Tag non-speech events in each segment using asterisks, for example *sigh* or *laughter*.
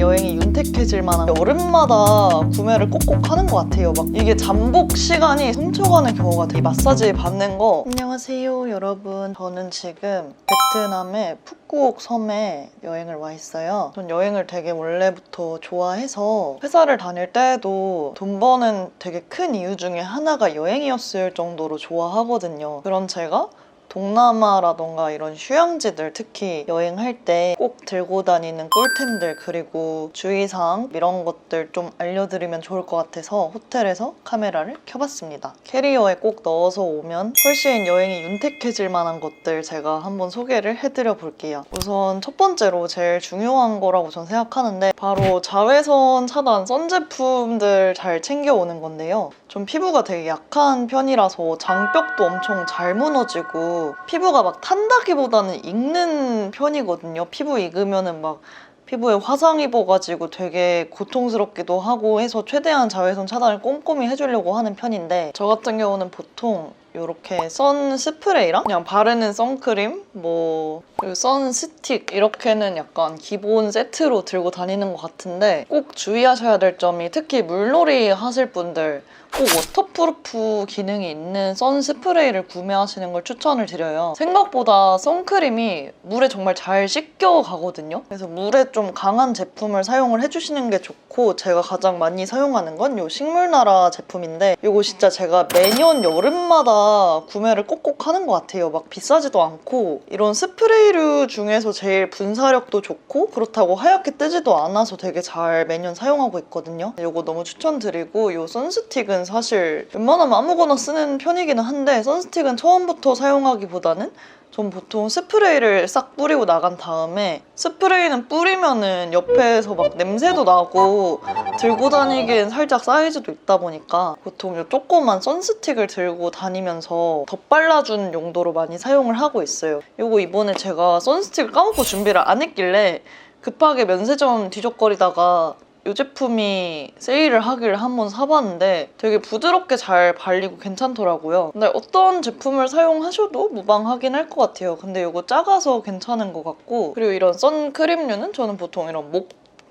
여행이 윤택해질 만한 여름마다 구매를 꼭꼭 하는 것 같아요. 막 이게 잠복 시간이 훔쳐가는 경우가 되게 마사지 받는 거. 안녕하세요, 여러분. 저는 지금 베트남의 푸꾸옥 섬에 여행을 와 있어요. 전 여행을 되게 원래부터 좋아해서 회사를 다닐 때도 돈 버는 되게 큰 이유 중에 하나가 여행이었을 정도로 좋아하거든요. 그런 제가 동남아라던가 이런 휴양지들 특히 여행할 때 꼭 들고 다니는 꿀템들 그리고 주의사항 이런 것들 좀 알려드리면 좋을 것 같아서 호텔에서 카메라를 켜봤습니다. 캐리어에 꼭 넣어서 오면 훨씬 여행이 윤택해질 만한 것들 제가 한번 소개를 해드려 볼게요. 우선 첫 번째로 제일 중요한 거라고 전 생각하는데 바로 자외선 차단 선 제품들 잘 챙겨오는 건데요. 좀 피부가 되게 약한 편이라서 장벽도 엄청 잘 무너지고 피부가 막 탄다기보다는 익는 편이거든요. 피부 익으면은 막 피부에 화상 입어가지고 되게 고통스럽기도 하고 해서 최대한 자외선 차단을 꼼꼼히 해주려고 하는 편인데 저 같은 경우는 보통 이렇게 선 스프레이랑 그냥 바르는 선크림, 뭐 그리고 선 스틱 이렇게는 약간 기본 세트로 들고 다니는 것 같은데 꼭 주의하셔야 될 점이 특히 물놀이 하실 분들 꼭 워터프루프 기능이 있는 선 스프레이를 구매하시는 걸 추천을 드려요. 생각보다 선크림이 물에 정말 잘 씻겨 가거든요. 그래서 물에 좀 강한 제품을 사용을 해주시는 게 좋고 제가 가장 많이 사용하는 건 이 식물나라 제품인데 이거 진짜 제가 매년 여름마다 구매를 꼭꼭 하는 것 같아요. 막 비싸지도 않고 이런 스프레이류 중에서 제일 분사력도 좋고 그렇다고 하얗게 뜨지도 않아서 되게 잘 매년 사용하고 있거든요. 이거 너무 추천드리고 이 선스틱은 사실 웬만하면 아무거나 쓰는 편이기는 한데 선스틱은 처음부터 사용하기보다는 전 보통 스프레이를 싹 뿌리고 나간 다음에 스프레이는 뿌리면은 옆에서 막 냄새도 나고 들고 다니기엔 살짝 사이즈도 있다 보니까 보통 이 조그만 선스틱을 들고 다니면서 덧발라주는 용도로 많이 사용을 하고 있어요. 이거 이번에 제가 선스틱을 까먹고 준비를 안 했길래 급하게 면세점 뒤적거리다가 이 제품이 세일을 하길 한번 사봤는데 되게 부드럽게 잘 발리고 괜찮더라고요. 근데 어떤 제품을 사용하셔도 무방하긴 할 것 같아요. 근데 이거 작아서 괜찮은 것 같고 그리고 이런 선크림류는 저는 보통 이런 목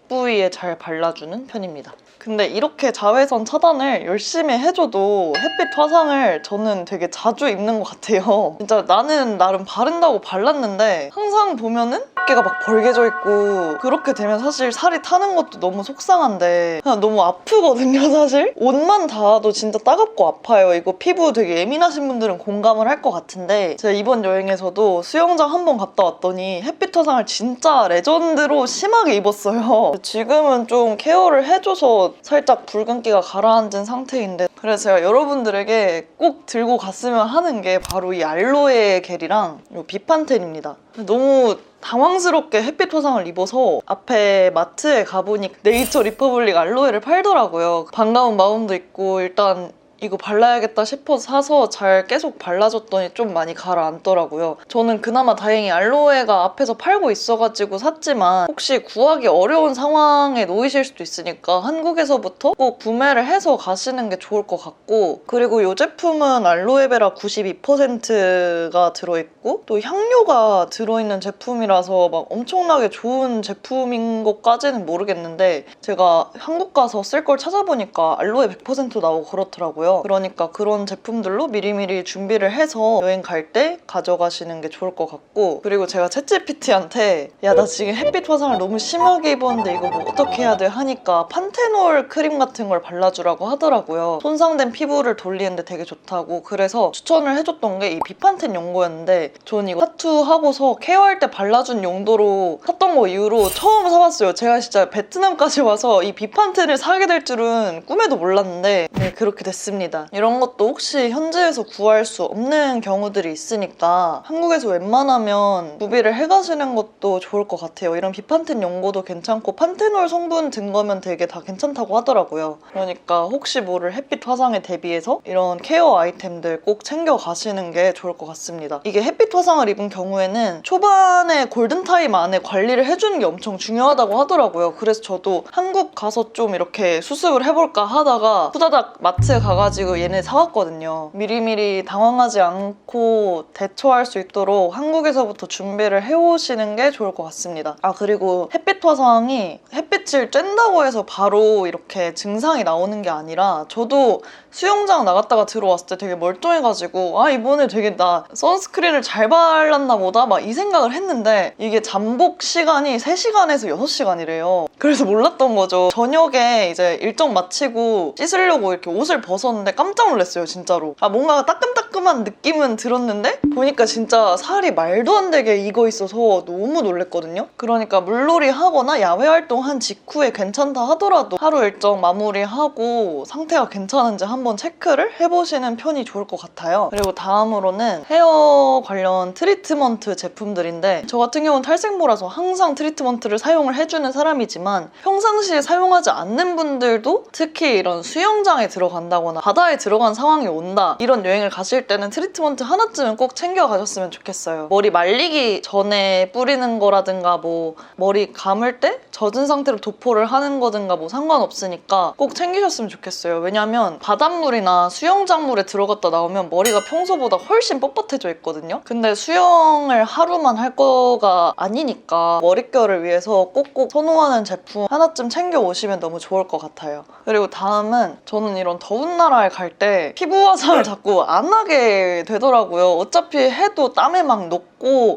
부위에 잘 발라주는 편입니다. 근데 이렇게 자외선 차단을 열심히 해줘도 햇빛 화상을 저는 되게 자주 입는 것 같아요. *laughs* 진짜 나는 나름 바른다고 발랐는데 항상 보면은 어깨가 막 벌게져 있고 그렇게 되면 사실 살이 타는 것도 너무 속상한데 그냥 너무 아프거든요 *laughs* 사실. 옷만 닿아도 진짜 따갑고 아파요. 이거 피부 되게 예민하신 분들은 공감을 할 것 같은데 제가 이번 여행에서도 수영장 한 번 갔다 왔더니 햇빛 화상을 진짜 레전드로 심하게 입었어요. *laughs* 지금은 좀 케어를 해줘서 살짝 붉은기가 가라앉은 상태인데 그래서 제가 여러분들에게 꼭 들고 갔으면 하는 게 바로 이 알로에 겔이랑 이 비판텐입니다. 너무 당황스럽게 햇빛 화상을 입어서 앞에 마트에 가보니 네이처 리퍼블릭 알로에를 팔더라고요. 반가운 마음도 있고 일단 이거 발라야겠다 싶어서 사서 잘 계속 발라줬더니 좀 많이 가라앉더라고요. 저는 그나마 다행히 알로에가 앞에서 팔고 있어가지고 샀지만 혹시 구하기 어려운 상황에 놓이실 수도 있으니까 한국에서부터 꼭 구매를 해서 가시는 게 좋을 것 같고 그리고 이 제품은 알로에베라 92%가 들어있고 또 향료가 들어있는 제품이라서 막 엄청나게 좋은 제품인 것까지는 모르겠는데 제가 한국 가서 쓸 걸 찾아보니까 알로에 100% 나오고 그렇더라고요. 그러니까 그런 제품들로 미리미리 준비를 해서 여행 갈 때 가져가시는 게 좋을 것 같고 그리고 제가 챗GPT한테 야 나 지금 햇빛 화상을 너무 심하게 입었는데 이거 뭐 어떻게 해야 돼 하니까 판테놀 크림 같은 걸 발라주라고 하더라고요. 손상된 피부를 돌리는데 되게 좋다고 그래서 추천을 해줬던 게 이 비판텐 연고였는데 전 이거 타투 하고서 케어할 때 발라준 용도로 샀던 거 이후로 처음 사봤어요. 제가 진짜 베트남까지 와서 이 비판텐을 사게 될 줄은 꿈에도 몰랐는데 네 그렇게 됐습니다. 이런 것도 혹시 현지에서 구할 수 없는 경우들이 있으니까 한국에서 웬만하면 구비를 해가시는 것도 좋을 것 같아요. 이런 비판텐 연고도 괜찮고 판테놀 성분 든 거면 되게 다 괜찮다고 하더라고요. 그러니까 혹시 모를 햇빛 화상에 대비해서 이런 케어 아이템들 꼭 챙겨 가시는 게 좋을 것 같습니다. 이게 햇빛 화상을 입은 경우에는 초반에 골든타임 안에 관리를 해주는 게 엄청 중요하다고 하더라고요. 그래서 저도 한국 가서 좀 이렇게 수습을 해볼까 하다가 후다닥 마트에 가가지고 돼가지고 얘네 사왔거든요. 미리미리 당황하지 않고 대처할 수 있도록 한국에서부터 준비를 해오시는 게 좋을 것 같습니다. 아 그리고 햇빛 화상이 햇빛을 쬐다고 해서 바로 이렇게 증상이 나오는 게 아니라 저도 수영장 나갔다가 들어왔을 때 되게 멀쩡해가지고 아 이번에 되게 나 선스크린을 잘 발랐나 보다 막 이 생각을 했는데 이게 잠복 시간이 3시간에서 6시간이래요 그래서 몰랐던 거죠 저녁에 이제 일정 마치고 씻으려고 이렇게 옷을 벗었 는데 깜짝 놀랐어요 진짜로 아 뭔가 따끔따끔한 느낌은 들었는데 보니까 진짜 살이 말도 안 되게 익어 있어서 너무 놀랬거든요 그러니까 물놀이 하거나 야외 활동한 직후에 괜찮다 하더라도 하루 일정 마무리하고 상태가 괜찮은지 한번 체크를 해보시는 편이 좋을 것 같아요. 그리고 다음으로는 헤어 관련 트리트먼트 제품들인데 저 같은 경우는 탈색모라서 항상 트리트먼트를 사용을 해주는 사람이지만 평상시에 사용하지 않는 분들도 특히 이런 수영장에 들어간다거나 바다에 들어간 상황이 온다 이런 여행을 가실 때는 트리트먼트 하나쯤은 꼭 챙겨가셨으면 좋겠어요. 머리 말리기 전에 뿌리는 거라든가 뭐 머리 감을 때 젖은 상태로 도포를 하는 거든가 뭐 상관없으니까 꼭 챙기셨으면 좋겠어요. 왜냐면 바닷물이나 수영장물에 들어갔다 나오면 머리가 평소보다 훨씬 뻣뻣해져 있거든요. 근데 수영을 하루만 할 거가 아니니까 머릿결을 위해서 꼭꼭 선호하는 제품 하나쯤 챙겨 오시면 너무 좋을 것 같아요. 그리고 다음은 저는 이런 더운 나라 에갈때 피부 화장을 자꾸 안 하게 되더라고요. 어차피 해도 땀에 막 녹고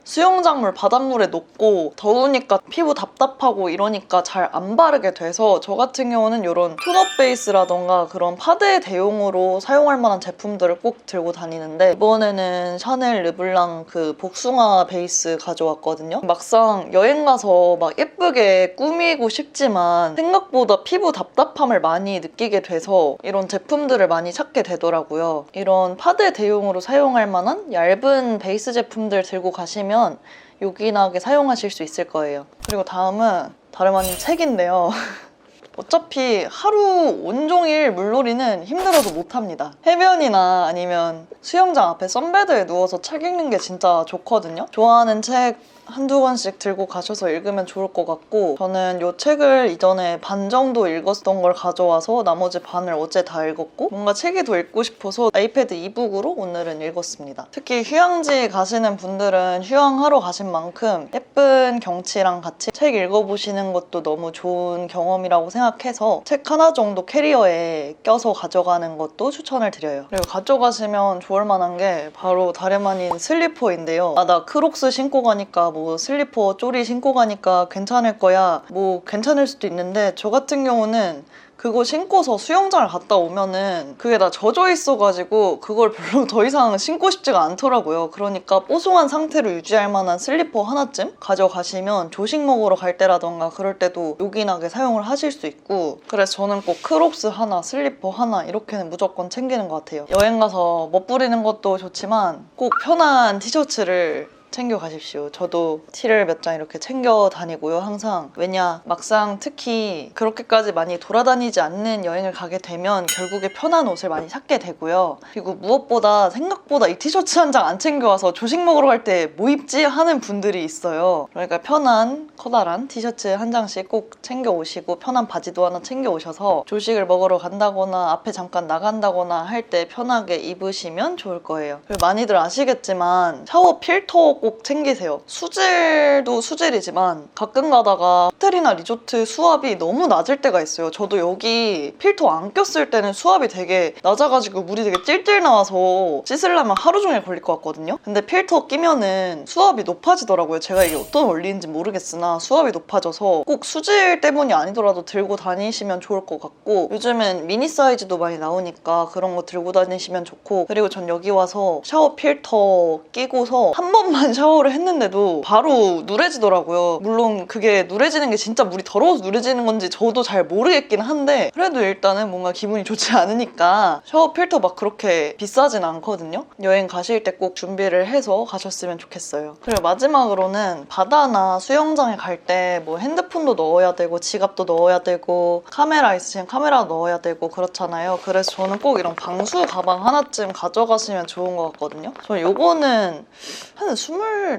수영장물 바닷물에 녹고 더우니까 피부 답답하고 이러니까 잘 안 바르게 돼서 저 같은 경우는 이런 톤업 베이스라던가 그런 파데 대용으로 사용할 만한 제품들을 꼭 들고 다니는데 이번에는 샤넬 르블랑 그 복숭아 베이스 가져왔거든요. 막상 여행 가서 막 예쁘게 꾸미고 싶지만 생각보다 피부 답답함을 많이 느끼게 돼서 이런 제품들을 많이 찾게 되더라고요. 이런 파데 대용으로 사용할 만한 얇은 베이스 제품들 들고 가시면 요긴하게 사용하실 수 있을 거예요. 그리고 다음은 다름 아닌 책인데요. *laughs* 어차피 하루 온종일 물놀이는 힘들어서 못합니다. 해변이나 아니면 수영장 앞에 선베드에 누워서 책 읽는 게 진짜 좋거든요. 좋아하는 책 한두 권씩 들고 가셔서 읽으면 좋을 것 같고 저는 이 책을 이전에 반 정도 읽었던 걸 가져와서 나머지 반을 어제 다 읽었고 뭔가 책이 더 읽고 싶어서 아이패드 이북으로 오늘은 읽었습니다. 특히 휴양지 가시는 분들은 휴양하러 가신 만큼 예쁜 경치랑 같이 책 읽어보시는 것도 너무 좋은 경험이라고 생각 해서 책 하나 정도 캐리어에 껴서 가져가는 것도 추천을 드려요. 그리고 가져가시면 좋을 만한 게 바로 다름 아닌 슬리퍼인데요. 아, 나 크록스 신고 가니까 뭐 슬리퍼 쪼리 신고 가니까 괜찮을 거야. 뭐 괜찮을 수도 있는데 저 같은 경우는 그거 신고서 수영장을 갔다 오면은 그게 다 젖어 있어가지고 그걸 별로 *laughs* 더 이상 신고 싶지가 않더라고요. 그러니까 뽀송한 상태로 유지할 만한 슬리퍼 하나쯤 가져가시면 조식 먹으러 갈 때라던가 그럴 때도 요긴하게 사용을 하실 수 있고 그래서 저는 꼭 크록스 하나, 슬리퍼 하나 이렇게는 무조건 챙기는 것 같아요. 여행 가서 멋부리는 것도 좋지만 꼭 편한 티셔츠를 챙겨 가십시오. 저도 티를 몇 장 이렇게 챙겨 다니고요, 항상. 왜냐, 막상 특히 그렇게까지 많이 돌아다니지 않는 여행을 가게 되면 결국에 편한 옷을 많이 찾게 되고요. 그리고 무엇보다 생각보다 이 티셔츠 한 장 안 챙겨와서 조식 먹으러 갈 때 뭐 입지 하는 분들이 있어요. 그러니까 편한 커다란 티셔츠 한 장씩 꼭 챙겨 오시고 편한 바지도 하나 챙겨 오셔서 조식을 먹으러 간다거나 앞에 잠깐 나간다거나 할 때 편하게 입으시면 좋을 거예요. 그리고 많이들 아시겠지만 샤워 필터 꼭 챙기세요. 수질도 수질이지만 가끔 가다가 호텔이나 리조트 수압이 너무 낮을 때가 있어요. 저도 여기 필터 안 꼈을 때는 수압이 되게 낮아가지고 물이 되게 찔찔 나와서 씻으려면 하루 종일 걸릴 것 같거든요. 근데 필터 끼면은 수압이 높아지더라고요. 제가 이게 어떤 원리인지 모르겠으나 수압이 높아져서 꼭 수질 때문이 아니더라도 들고 다니시면 좋을 것 같고 요즘은 미니 사이즈도 많이 나오니까 그런 거 들고 다니시면 좋고 그리고 전 여기 와서 샤워 필터 끼고서 한 번만 샤워를 했는데도 바로 누래지더라고요. 물론 그게 누래지는 게 진짜 물이 더러워서 누래지는 건지 저도 잘 모르겠긴 한데 그래도 일단은 뭔가 기분이 좋지 않으니까 샤워 필터 막 그렇게 비싸진 않거든요. 여행 가실 때 꼭 준비를 해서 가셨으면 좋겠어요. 그리고 마지막으로는 바다나 수영장에 갈 때 뭐 핸드폰도 넣어야 되고 지갑도 넣어야 되고 카메라 있으시면 카메라 넣어야 되고 그렇잖아요. 그래서 저는 꼭 이런 방수 가방 하나쯤 가져가시면 좋은 것 같거든요. 저 요거는 한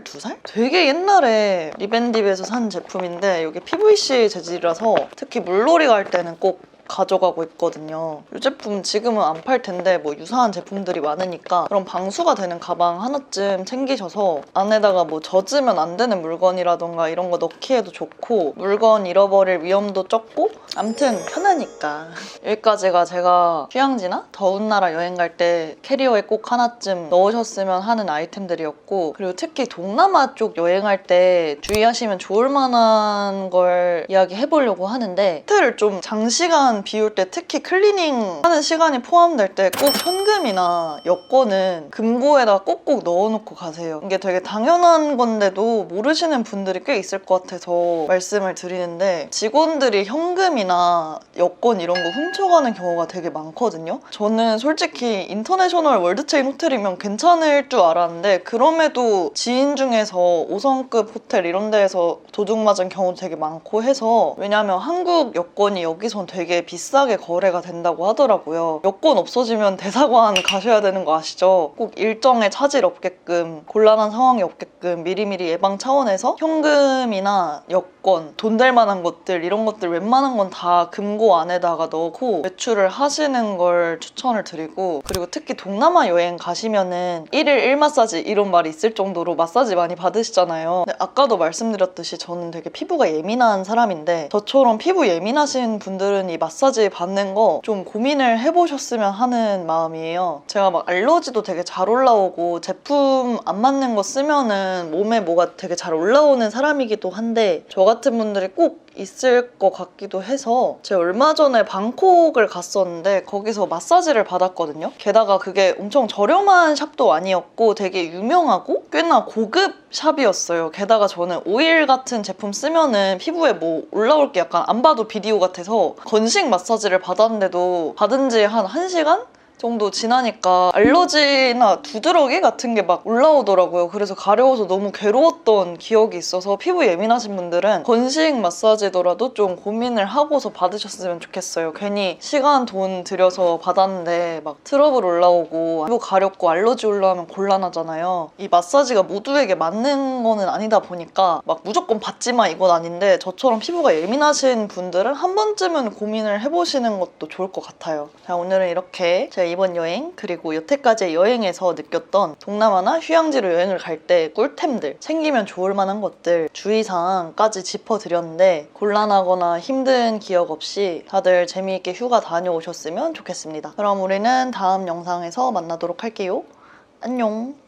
22살? 되게 옛날에 리벤딥에서 산 제품인데 이게 PVC 재질이라서 특히 물놀이 갈 때는 꼭 가져가고 있거든요. 이 제품 지금은 안 팔 텐데 뭐 유사한 제품들이 많으니까 그런 방수가 되는 가방 하나쯤 챙기셔서 안에다가 뭐 젖으면 안 되는 물건이라던가 이런 거 넣기에도 좋고 물건 잃어버릴 위험도 적고 암튼 편하니까 *laughs* 여기까지가 제가 휴양지나 더운 나라 여행 갈 때 캐리어에 꼭 하나쯤 넣으셨으면 하는 아이템들이었고 그리고 특히 동남아 쪽 여행할 때 주의하시면 좋을 만한 걸 이야기해 보려고 하는데 호텔을 좀 장시간 비울 때 특히 클리닝 하는 시간이 포함될 때 꼭 현금이나 여권은 금고에다 꼭꼭 넣어놓고 가세요. 이게 되게 당연한 건데도 모르시는 분들이 꽤 있을 것 같아서 말씀을 드리는데 직원들이 현금이나 여권 이런 거 훔쳐가는 경우가 되게 많거든요. 저는 솔직히 인터내셔널 월드체인 호텔이면 괜찮을 줄 알았는데 그럼에도 지인 중에서 5성급 호텔 이런 데에서 도둑 맞은 경우도 되게 많고 해서 왜냐면 한국 여권이 여기선 되게 비싸게 거래가 된다고 하더라고요. 여권 없어지면 대사관 가셔야 되는 거 아시죠? 꼭 일정에 차질 없게끔 곤란한 상황이 없게끔 미리미리 예방 차원에서 현금이나 여권, 돈 될 만한 것들 이런 것들 웬만한 건 다 금고 안에다가 넣고 외출을 하시는 걸 추천을 드리고 그리고 특히 동남아 여행 가시면은 1일 1마사지 이런 말이 있을 정도로 마사지 많이 받으시잖아요. 아까도 말씀드렸듯이 저는 되게 피부가 예민한 사람인데 저처럼 피부 예민하신 분들은 이 마사지 받는 거 좀 고민을 해보셨으면 하는 마음이에요. 제가 막 알러지도 되게 잘 올라오고 제품 안 맞는 거 쓰면은 몸에 뭐가 되게 잘 올라오는 사람이기도 한데 저 같은 분들이 꼭 있을 것 같기도 해서 제가 얼마 전에 방콕을 갔었는데 거기서 마사지를 받았거든요. 게다가 그게 엄청 저렴한 샵도 아니었고 되게 유명하고 꽤나 고급 샵이었어요. 게다가 저는 오일 같은 제품 쓰면은 피부에 뭐 올라올 게 약간 안 봐도 비디오 같아서 건식 마사지를 받았는데도 받은 지 한 1시간? 정도 지나니까 알러지나 두드러기 같은 게 막 올라오더라고요. 그래서 가려워서 너무 괴로웠던 기억이 있어서 피부 예민하신 분들은 건식 마사지더라도 좀 고민을 하고서 받으셨으면 좋겠어요. 괜히 시간 돈 들여서 받았는데 막 트러블 올라오고 피부 가렵고 알러지 올라오면 곤란하잖아요. 이 마사지가 모두에게 맞는 거는 아니다 보니까 막 무조건 받지마 이건 아닌데 저처럼 피부가 예민하신 분들은 한 번쯤은 고민을 해보시는 것도 좋을 것 같아요. 자 오늘은 이렇게 제가 이번 여행 그리고 여태까지의 여행에서 느꼈던 동남아나 휴양지로 여행을 갈 때 꿀템들 챙기면 좋을 만한 것들 주의사항까지 짚어드렸는데 곤란하거나 힘든 기억 없이 다들 재미있게 휴가 다녀오셨으면 좋겠습니다. 그럼 우리는 다음 영상에서 만나도록 할게요. 안녕